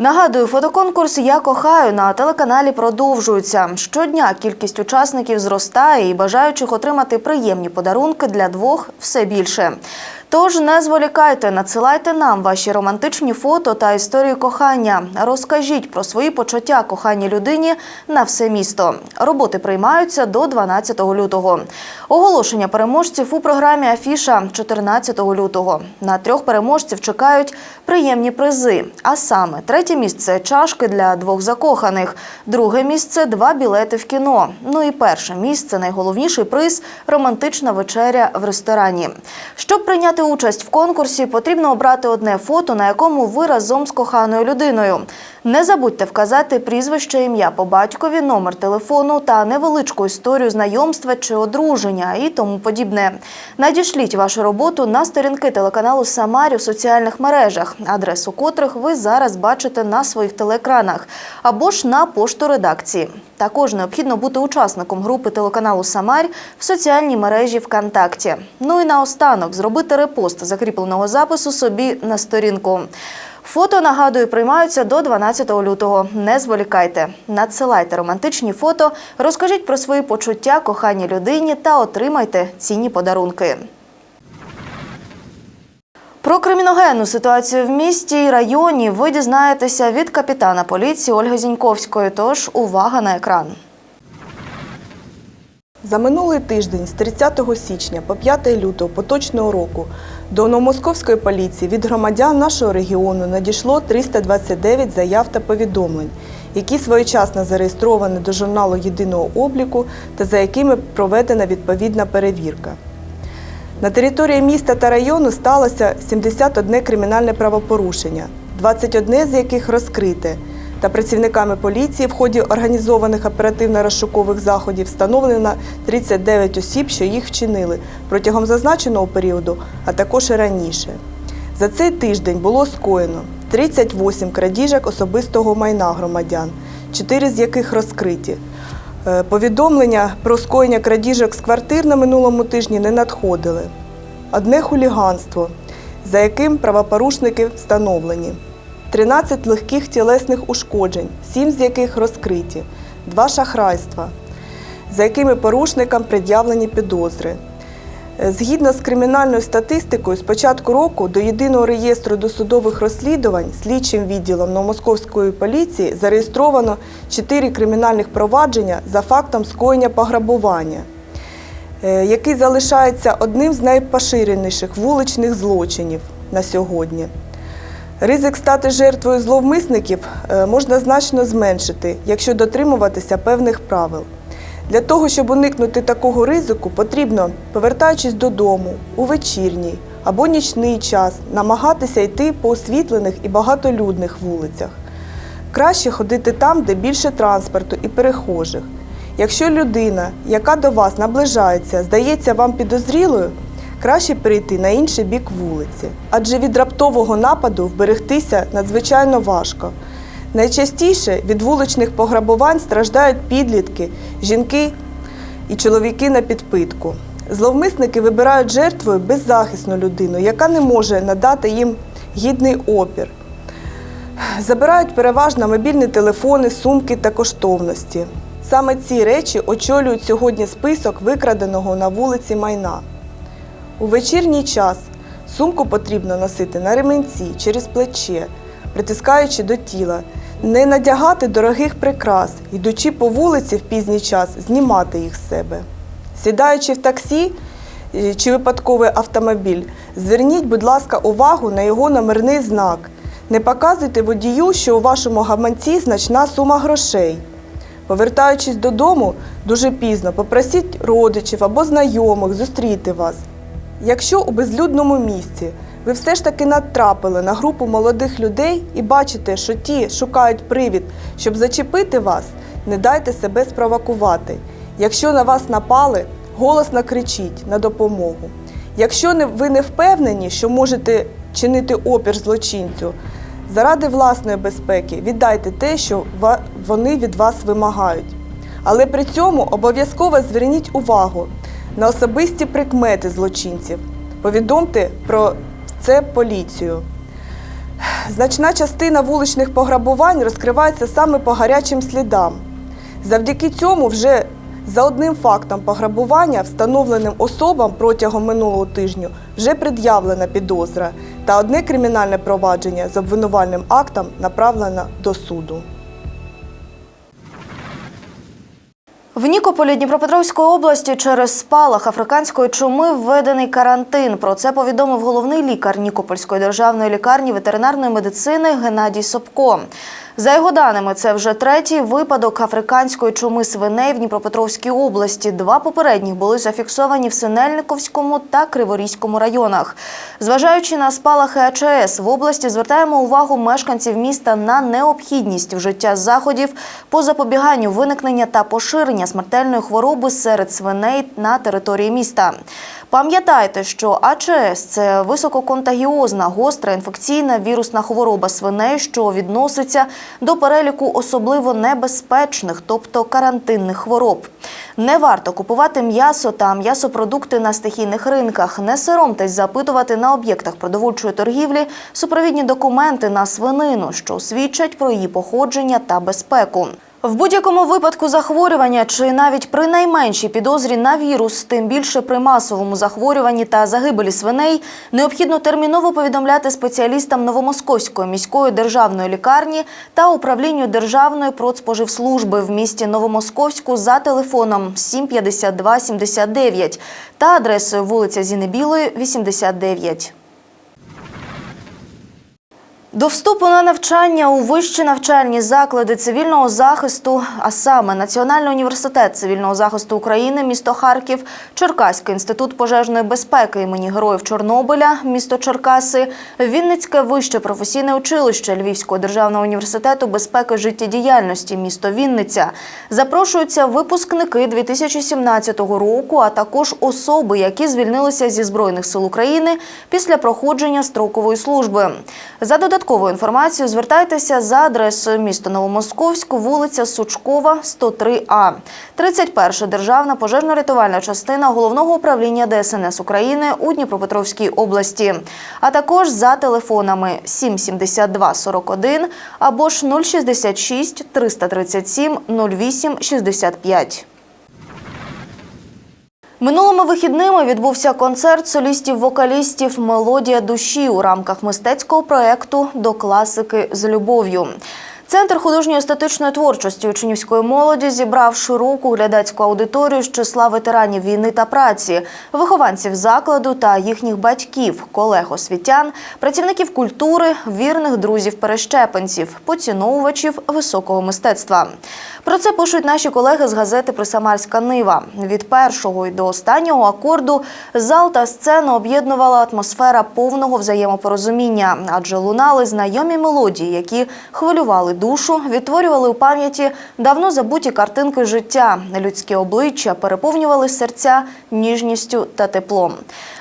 Нагадую, фотоконкурс Я кохаю на телеканалі продовжується. Щодня кількість учасників зростає і бажаючих отримати приємні подарунки для двох все більше. Тож не зволікайте, надсилайте нам ваші романтичні фото та історії кохання. Розкажіть про свої почуття коханій людині на все місто. Роботи приймаються до 12 лютого. Оголошення переможців у програмі Афіша 14 лютого. На трьох переможців чекають приємні призи. А саме третє місце чашки для двох закоханих, друге місце два білети в кіно. Ну і перше місце найголовніший приз романтична вечеря в ресторані. Щоб прийняти участь в конкурсі, потрібно обрати одне фото, на якому ви разом з коханою людиною. Не забудьте вказати прізвище, ім'я по батькові, номер телефону та невеличку історію знайомства чи одруження і тому подібне. Надішліть вашу роботу на сторінки телеканалу Самарі у соціальних мережах, адресу котрих ви зараз бачите на своїх телеекранах, або ж на пошту редакції. Також необхідно бути учасником групи телеканалу Самарь в соціальній мережі ВКонтакті. Ну і наостанок зробити репост закріпленого запису собі на сторінку. Фото, нагадую, приймаються до 12 лютого. Не зволікайте. Надсилайте романтичні фото, розкажіть про свої почуття коханій людині та отримайте цінні подарунки. Про криміногенну ситуацію в місті і районі ви дізнаєтеся від капітана поліції Ольги Зіньковської. Тож увага на екран. За минулий тиждень з 30 січня по 5 лютого поточного року до Новомосковської поліції від громадян нашого регіону надійшло 329 заяв та повідомлень, які своєчасно зареєстровані до журналу єдиного обліку та за якими проведена відповідна перевірка. На території міста та району сталося 71 кримінальне правопорушення, 21 з яких розкрите. Та працівниками поліції в ході організованих оперативно-розшукових заходів встановлено 39 осіб, що їх вчинили протягом зазначеного періоду, а також і раніше. За цей тиждень було скоєно 38 крадіжок особистого майна громадян, 4 з яких розкриті. Е, Повідомлення про скоєння крадіжок з квартир на минулому тижні не надходили. Одне хуліганство, за яким правопорушники встановлені. 13 легких тілесних ушкоджень, 7 з яких розкриті, 2 шахрайства, за якими порушникам пред'явлені підозри. Згідно з кримінальною статистикою, з початку року до єдиного реєстру досудових розслідувань слідчим відділом Новомосковської поліції зареєстровано 4 кримінальних провадження за фактом скоєння пограбування, е, який залишається одним з найпоширеніших вуличних злочинів на сьогодні. Ризик стати жертвою зловмисників е, можна значно зменшити, якщо дотримуватися певних правил. Для того, щоб уникнути такого ризику, потрібно, повертаючись додому у вечірній або нічний час, намагатися йти по освітлених і багатолюдних вулицях. Краще ходити там, де більше транспорту і перехожих. Якщо людина, яка до вас наближається, здається вам підозрілою, краще перейти на інший бік вулиці, адже від раптового нападу вберегтися надзвичайно важко. Найчастіше від вуличних пограбувань страждають підлітки, жінки і чоловіки на підпитку. Зловмисники вибирають жертвою беззахисну людину, яка не може надати їм гідний опір. Забирають переважно мобільні телефони, сумки та коштовності. Саме ці речі очолюють сьогодні список викраденого на вулиці майна. У вечірній час сумку потрібно носити на ремінці через плече, притискаючи до тіла, не надягати дорогих прикрас, йдучи по вулиці в пізній час, знімати їх з себе. Сідаючи в таксі е, чи випадковий автомобіль, зверніть, будь ласка, увагу на його номерний знак. Не показуйте водію, що у вашому гаманці значна сума грошей. Повертаючись додому дуже пізно, попросіть родичів або знайомих зустріти вас. Якщо у безлюдному місці ви все ж таки натрапили на групу молодих людей і бачите, що ті шукають привід, щоб зачепити вас, не дайте себе спровокувати. Якщо на вас напали, голосно кричіть на допомогу. Якщо ви не впевнені, що можете чинити опір злочинцю, заради власної безпеки віддайте те, що вони від вас вимагають. Але при цьому обов'язково зверніть увагу на особисті прикмети злочинців. Повідомте про це поліцію. значна частина вуличних пограбувань розкривається саме по гарячим слідам. Завдяки цьому вже за одним фактом пограбування, встановленим особам протягом минулого тижню, вже пред'явлена підозра та одне кримінальне провадження з обвинувальним актом направлено до суду. В Нікополі Дніпропетровської області через спалах африканської чуми введений карантин. Про це повідомив головний лікар Нікопольської державної лікарні ветеринарної медицини Геннадій Собко. За його даними, це вже третій випадок африканської чуми свиней в Дніпропетровській області. Два попередніх були зафіксовані в Синельниковському та Криворізькому районах. Зважаючи на спалахи АЧС, в області звертаємо увагу мешканців міста на необхідність вжиття заходів по запобіганню виникнення та поширення смертельної хвороби серед свиней на території міста. Пам'ятайте, що АЧС це висококонтагіозна гостра інфекційна вірусна хвороба свиней, що відноситься до переліку особливо небезпечних, тобто карантинних хвороб. Не варто купувати м'ясо та м'ясопродукти на стихійних ринках. Не соромтесь запитувати на об'єктах продовольчої торгівлі супровідні документи на свинину, що свідчать про її походження та безпеку. В будь-якому випадку захворювання чи навіть при найменшій підозрі на вірус, тим більше при масовому захворюванні та загибелі свиней, необхідно терміново повідомляти спеціалістам Новомосковської міської державної лікарні та управлінню Державної продспоживслужби в місті Новомосковську за телефоном 752 79 та адресою вулиця Зіни Білої, 89. До вступу на навчання у вищі навчальні заклади цивільного захисту, а саме Національний університет цивільного захисту України, місто Харків, Черкаський інститут пожежної безпеки імені Героїв Чорнобиля, місто Черкаси, Вінницьке вище професійне училище Львівського державного університету безпеки життєдіяльності, місто Вінниця. Запрошуються випускники 2017 року, а також особи, які звільнилися зі збройних сил України після проходження строкової служби. За додатковою інформацією звертайтеся за адресою місто Новомосковськ, вулиця Сучкова, 103А. 31 державна пожежно-рятувальна частина головного управління ДСНС України у Дніпропетровській області, а також за телефонами 772 41 або ж 066 337 08 65. Минулими вихідними відбувся концерт солістів-вокалістів Мелодія душі у рамках мистецького проєкту До класики з любов'ю. Центр художньої естетичної творчості учнівської молоді зібрав широку глядацьку аудиторію з числа ветеранів війни та праці, вихованців закладу та їхніх батьків, колег освітян, працівників культури, вірних друзів-перещепенців, поціновувачів високого мистецтва. Про це пишуть наші колеги з газети Присамарська Нива. Від першого і до останнього акорду зал та сцену об'єднувала атмосфера повного взаємопорозуміння, адже лунали знайомі мелодії, які хвилювали душу, відтворювали у пам'яті давно забуті картинки життя. Людські обличчя переповнювали серця ніжністю та теплом.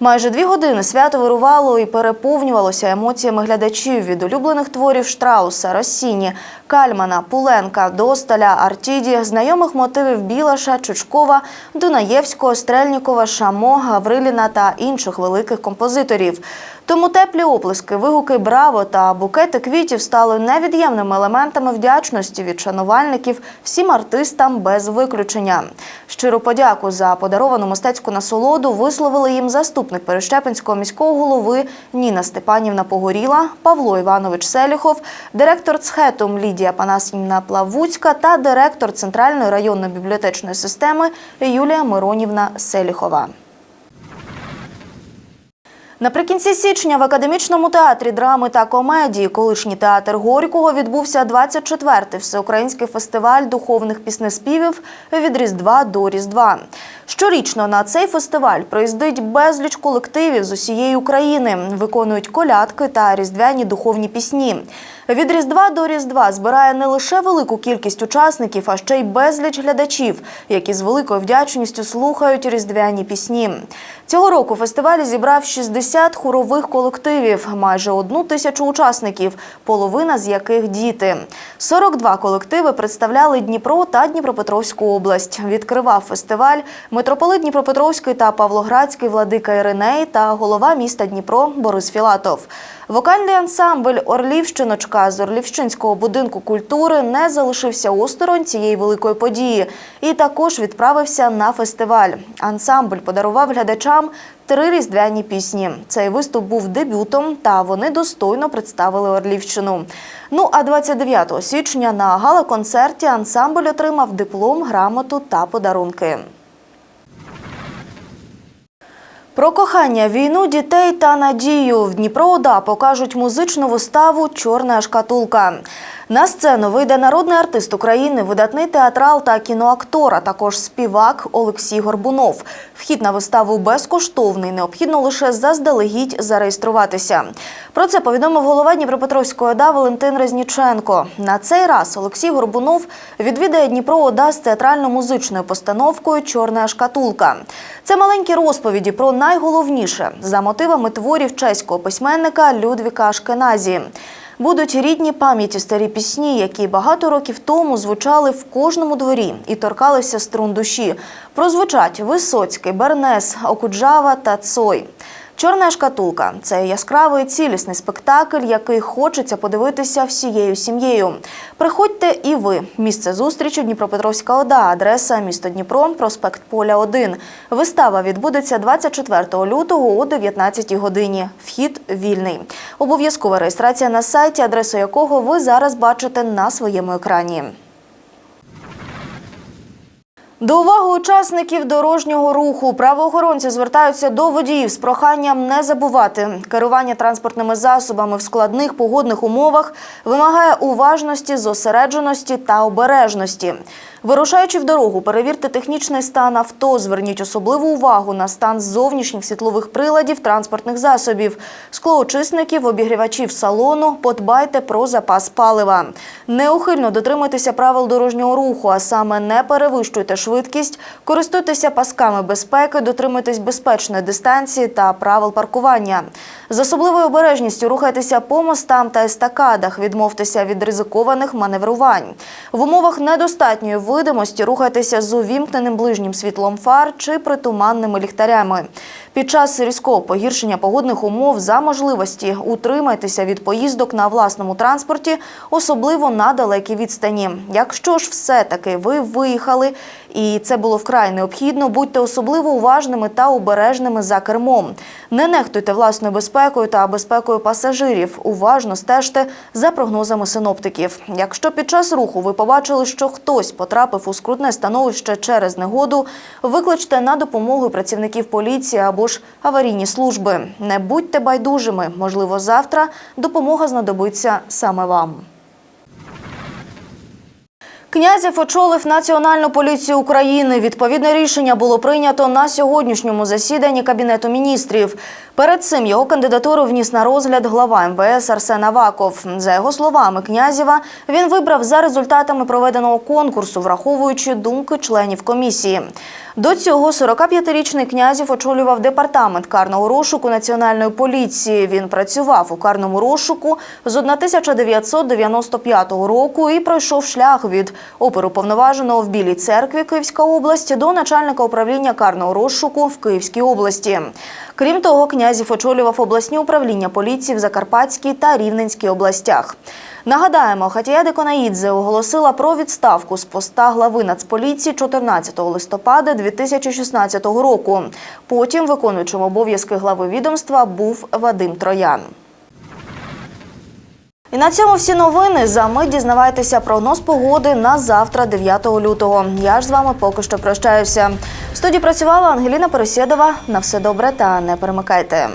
Майже дві години свято вирувало і переповнювалося емоціями глядачів від улюблених творів Штрауса, Росіні, Кальмана, Пуленка, Досталя, Артіді, знайомих мотивів Білаша, Чучкова, Дунаєвського, Стрельнікова, Шамо, Гавриліна та інших великих композиторів. Тому теплі оплески, вигуки Браво та букети квітів стали невід'ємними елементами вдячності від шанувальників всім артистам без виключення. Щиру подяку за подаровану мистецьку насолоду висловили їм заступник Перещепинського міського голови Ніна Степанівна Погоріла, Павло Іванович Селіхов, директор ЦХЕТУМ Лідія Панасівна Плавуцька та директор Центральної районної бібліотечної системи Юлія Миронівна Селіхова. Наприкінці січня в академічному театрі драми та комедії колишній театр Горького відбувся 24-й всеукраїнський фестиваль духовних піснеспівів від Різдва до Різдва. Щорічно на цей фестиваль приїздить безліч колективів з усієї України, виконують колядки та різдвяні духовні пісні. Від Різдва до Різдва збирає не лише велику кількість учасників, а ще й безліч глядачів, які з великою вдячністю слухають різдвяні пісні. Цього року фестиваль зібрав 60 хорових колективів, майже одну тисячу учасників, половина з яких діти. 42 колективи представляли Дніпро та Дніпропетровську область. Відкривав фестиваль митрополит Дніпропетровський та Павлоградський владика Іриней та голова міста Дніпро Борис Філатов. Вокальний ансамбль Орлівщиночка з Орлівщинського будинку культури не залишився осторонь цієї великої події і також відправився на фестиваль. Ансамбль подарував глядачам три різдвяні пісні. Цей виступ був дебютом, та вони достойно представили Орлівщину. Ну а 29 січня на гала-концерті ансамбль отримав диплом, грамоту та подарунки. Про кохання, війну, дітей та надію в Дніпро ОДА покажуть музичну виставу Чорна шкатулка. На сцену вийде народний артист України, видатний театрал та кіноактор, а також співак Олексій Горбунов. Вхід на виставу безкоштовний. Необхідно лише заздалегідь зареєструватися. Про це повідомив голова Дніпропетровської ОДА Валентин Резніченко. На цей раз Олексій Горбунов відвідає Дніпро ОДА з театрально-музичною постановкою Чорна шкатулка. Це маленькі розповіді про найголовніше за мотивами творів чеського письменника Людвіка Ашкеназі. Будуть рідні пам'яті старі пісні, які багато років тому звучали в кожному дворі і торкалися струн душі. Прозвучать Висоцький, Бернес, Окуджава та Цой. Чорна шкатулка це яскравий цілісний спектакль, який хочеться подивитися всією сім'єю. Приходьте і ви. Місце зустрічі Дніпропетровська ОДА, адреса місто Дніпро, проспект Поля 1. Вистава відбудеться 24 лютого о 19 годині. Вхід вільний. Обов'язкова реєстрація на сайті, адресу якого ви зараз бачите на своєму екрані. До уваги учасників дорожнього руху правоохоронці звертаються до водіїв з проханням не забувати. Керування транспортними засобами в складних погодних умовах вимагає уважності, зосередженості та обережності. Вирушаючи в дорогу, перевірте технічний стан авто. Зверніть особливу увагу на стан зовнішніх світлових приладів транспортних засобів, склоочисників, обігрівачів салону. Подбайте про запас палива. Неухильно дотримуйтеся правил дорожнього руху, а саме не перевищуйте швидкість, користуйтеся пасками безпеки, дотримуйтесь безпечної дистанції та правил паркування. З особливою обережністю рухайтеся по мостам та естакадах, відмовтеся від ризикованих маневрувань. В умовах недостатньої видимості рухайтеся з увімкненим ближнім світлом фар чи притуманними ліхтарями. Під час різкого погіршення погодних умов за можливості утримайтеся від поїздок на власному транспорті, особливо на далекій відстані. Якщо ж все-таки ви виїхали і це було вкрай необхідно, будьте особливо уважними та обережними за кермом. Не нехтуйте власною безпекою та безпекою пасажирів. Уважно стежте за прогнозами синоптиків. Якщо під час руху ви побачили, що хтось потрапив у скрутне становище через негоду, викличте на допомогу працівників поліції або ж аварійні служби. Не будьте байдужими. Можливо, завтра допомога знадобиться саме вам. Князів очолив Національну поліцію України. Відповідне рішення було прийнято на сьогоднішньому засіданні Кабінету міністрів. Перед цим його кандидатуру вніс на розгляд глава МВС Арсен Аваков. За його словами, Князєва він вибрав за результатами проведеного конкурсу, враховуючи думки членів комісії. До цього 45-річний Князів очолював департамент карного розшуку Національної поліції. Він працював у карному розшуку з 1995 року і пройшов шлях від оперуповноваженого в Білій церкві Київська область до начальника управління карного розшуку в Київській області. Крім того, Князів очолював обласні управління поліції в Закарпатській та Рівненській областях. Нагадаємо, Хатія Деконаїдзе оголосила про відставку з поста глави Нацполіції 14 листопада 2016 року. Потім виконуючим обов'язки глави відомства був Вадим Троян. І на цьому всі новини. За мить дізнавайтеся прогноз погоди на завтра, 9 лютого. Я ж з вами поки що прощаюся. В студії працювала Ангеліна Пересєдова. На все добре та не перемикайте.